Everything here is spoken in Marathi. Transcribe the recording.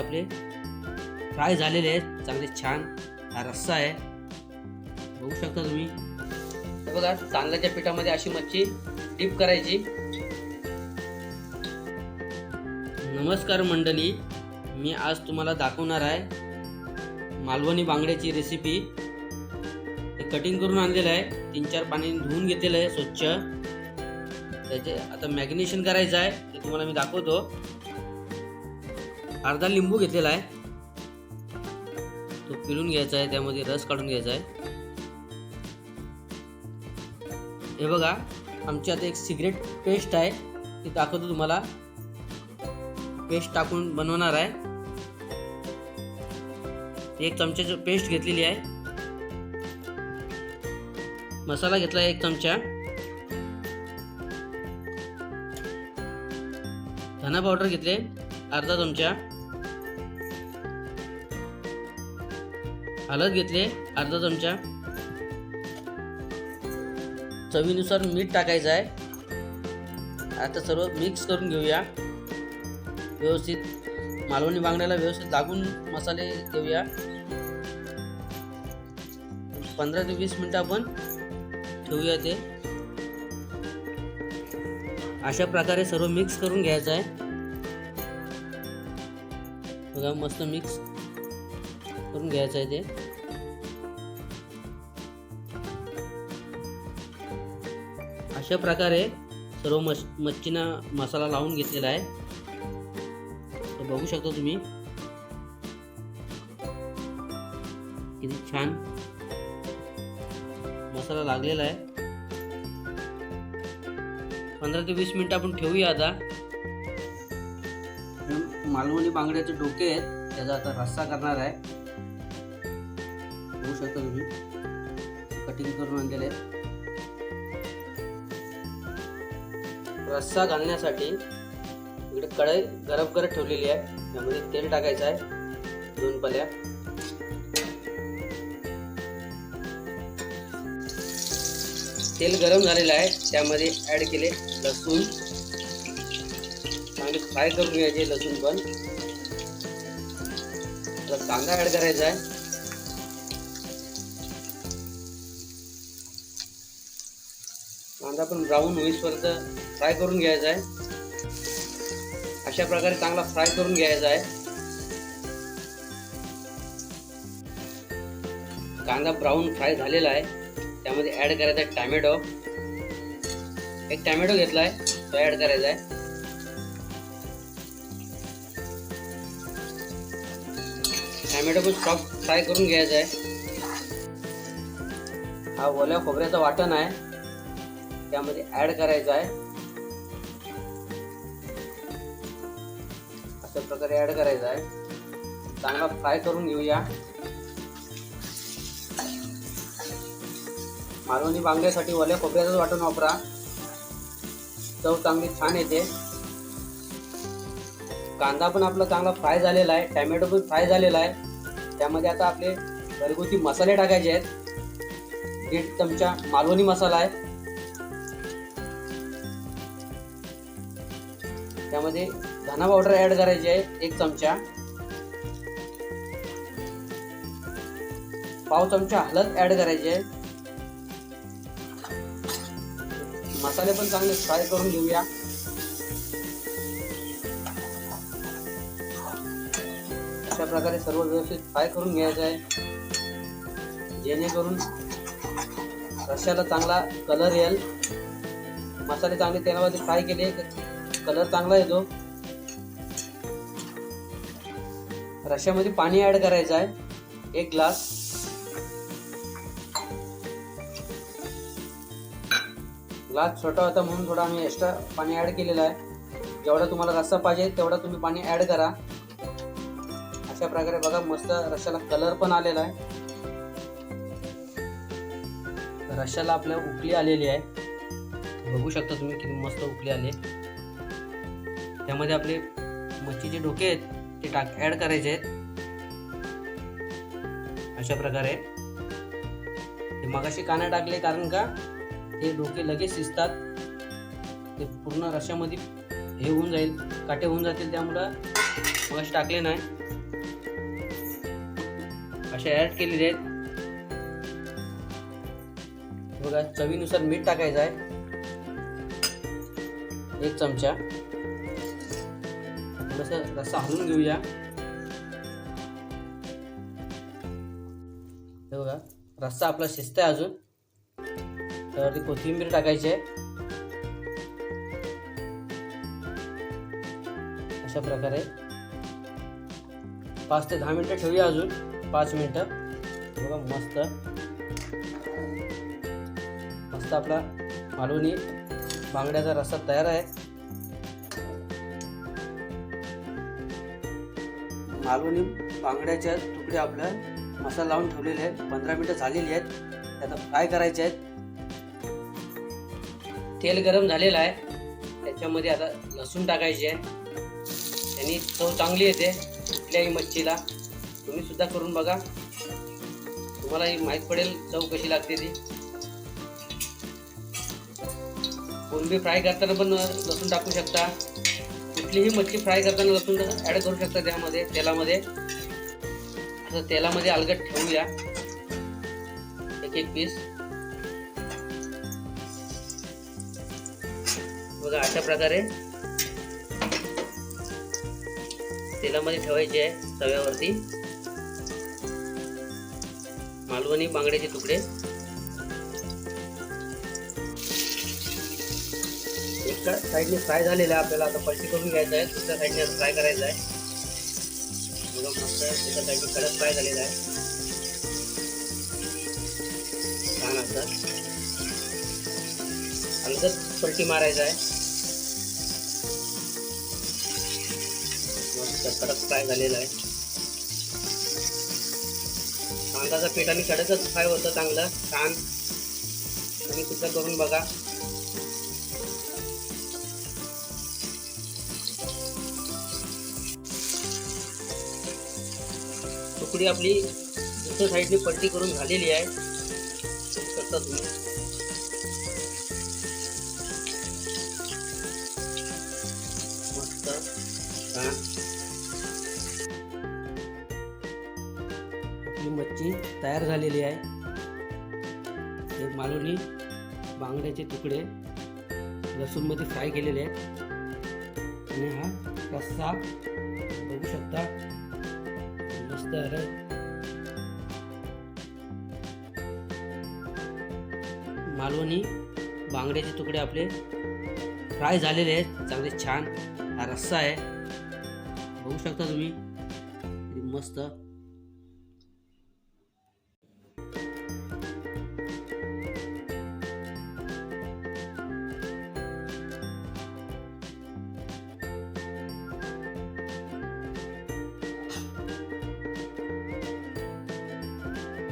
आपले. फ्राय झालेले आहेत. चांगले छान. हा रस्सा आहे. बघू शकता तुम्ही. हे बघा तांदळाच्या पिठामध्ये अशी मच्छी डीप करायची. नमस्कार मंडळी. मी आज तुम्हाला दाखवणार आहे मालवणी बांगड्याची रेसिपी ते कटिंग करून आणलेलं आहे. तीन चार पाणी धुवून घेतलेलं आहे स्वच्छ. त्याचे आता मॅग्नेशन करायचं आहे. ते तुम्हाला मी दाखवतो. अर्धा लिंबू घेतलेला आहे. तो पिळून घ्यायचा आहे त्यामध्ये रस काढून घ्यायचा आहे. हे बघा आमची आता एक सिगरेट पेस्ट आहे. ती दाखवतो तुम्हाला. पेस्ट टाकून बनवणार आहे. एक चमच्याची पेस्ट घेतलेली आहे. मसाला घेतला एक चमचा. धना पावडर घेतले अर्धा चमचा. हळद घेतले अर्धा चमचा. चवीनुसार मीठ टाकायचं आहे. आता सर्व मिक्स करून घेऊया. व्यवस्थित मालवणी बांगड्याला व्यवस्थित लागून मसाले देऊया पंधरा ते वीस मिनटं आपण ठेवूया ते. अशा प्रकारे सर्व मिक्स करून घ्यायचं आहे. बघा मस्त मिक्स करून घ्यायचं आहे ते. अशा प्रकारे सर्व मच मच्छीना मसाला लावून घेतलेला आहे. तर बघू शकता तुम्ही. किती छान मसाला लागलेला आहे. पंधरा ते वीस मिनिटं आपण ठेवूया आता. मालवणी बांगड्याचे डोके आहेत त्याचा आता रस्सा करणार आहे. बघू शकता तुम्ही. कटिंग करून आणलेले आहेत रस्सा घालण्यासाठी इकडे कढई गरम करत ठेवलेली आहे. त्यामध्ये तेल टाकायचं आहे. दोन पल्या. तेल गरम झालेलं आहे. त्यामध्ये ऍड केले लसूण. चांगले फ्राय करून घ्यायचे लसूण पण. तर कांदा ऍड करायचा आहे. आता आपण ब्राऊन होईपर्यंत फ्राय करून घ्यायचा आहे. अशा प्रकारे चांगला फ्राय करून घ्यायचा आहे. कांदा ब्राऊन फ्राय झालेला आहे. त्यामध्ये ऍड करायचा आहे टॅमॅटो. एक टॅमॅटो घेतला आहे तो ऍड करायचा आहे. टॅमॅटो पण सॉफ्ट फ्राय करून घ्यायचा आहे. हा ओल्या खोबऱ्याचा वाटण आहे. त्यामध्ये ऍड करायचा आहे. अशा प्रकारे ऍड करायचा आहे. चांगला फ्राय करून घेऊया. मालवणी बांगड्यासाठी ओल्या खोबऱ्याचंच वाटण वापरा. चव चांगली छान येते. कांदा पण आपला चांगला फ्राय झालेला आहे. टॅमॅटो पण फ्राय झालेला आहे. त्यामध्ये आता आपले घरगुती मसाले टाकायचे आहेत. दीड चमचा मालवणी मसाला आहे. त्यामध्ये धना पावडर ऍड करायची आहे एक चमचा. पाव चमचा हळद ऍड करायची आहे. मसाले पण चांगले फ्राय करून घेऊया. अशा प्रकारे सर्व व्यवस्थित फ्राय करून घ्यायचं आहे. जेणेकरून रश्याला चांगला कलर येईल. मसाले चांगले तेलामध्ये फ्राय केले कलर चांगला येतो रश्यामध्ये पाणी ऍड करायचं आहे. एक ग्लास ग्लास छोटा होता म्हणून थोडा आम्ही एक्स्ट्रा पाणी ऍड केलेलं आहे. जेवढा तुम्हाला रस्सा पाहिजे तेवढा तुम्ही पाणी ऍड करा. अशा प्रकारे बघा मस्त रश्याला कलर पण आलेला आहे. रश्याला आपल्या उकली आलेली आहे. बघू शकता तुम्ही किती मस्त उकली आहे. त्यामध्ये आपले मच्छीचे डोके आहेत ते टाक ॲड करायचे आहेत. अशा प्रकारे. ते मगाशी काना टाकले कारण का? ते डोके लगेच शिजतात. ते पूर्ण रश्यामध्ये हे होऊन जाईल काटे होऊन जातील त्यामुळं मगाशी टाकले नाही. असे ॲड केलेले आहेत. बघा चवीनुसार मीठ टाकायचं आहे. एक चमचा. थोडंसं रस्सा हलवून घेऊया. हे बघा रस्सा आपला शिजत आहे अजून. तर ती कोथिंबीर टाकायची आहे. अशा प्रकारे. पाच ते दहा मिनटं ठेवूया अजून पाच मिनटं. बघा मस्त. मस्त आपला मालवणी बांगड्याचा रस्सा तयार आहे. मालवणी बांगड्याच्या तुकडे आपल्या मसाला लावून ठेवलेले आहेत. पंधरा मिनटं झालेली आहेत. त्याचा आता फ्राय करायचे आहेत. तेल गरम झालेलं आहे. त्याच्यामध्ये आता लसूण टाकायचे आहे. त्यांनी चव चांगली येते. कुठल्याही मच्छीला. तुम्ही सुद्धा करून बघा. तुम्हाला ही माहीत पडेल चव कशी लागते ती. कोलंबी फ्राय करताना पण लसूण टाकू शकता. कुठलीही मच्छी फ्राय करताना लसूण ॲड करू शकता त्यामध्ये तेलामध्ये. असं तेलामध्ये अलगट ठेवूया. एक एक पीस बघा अशा प्रकारे तेलामध्ये ठेवायचे आहे तव्यावरती. मालवणी बांगड्याचे तुकडे. एका साईडने फ्राय झालेला आहे आपल्याला. आता पलटी करून घ्यायचं आहे. दुसऱ्या साईडने फ्राय करायचं आहे. बघा मस्त एका साईडने कडक फ्राय झालेला आहे. छान असतात अलगद पलटी मारायचं आहे. मस्त कडक फ्राय झालेला आहे. कांदाचा पिठाने कडकच फ्राय होतं चांगलं. छान. तुम्ही सुद्धा करून बघा. तुकडी आपली दुसऱ्या साईडने पट्टी करून झालेली आहे. करता तुम्ही. मस्त. आपली मच्छी तयार झालेली आहे. हे मालवणी बांगड्याचे तुकडे लसूणमध्ये फ्राय केलेले आहेत. आणि हा रस्सा मस्त आहे मालवणी बांगड्याचे तुकडे आपले फ्राय झालेले आहेत. चांगले छान. हा रस्सा आहे. बघू शकता तुम्ही. मस्त.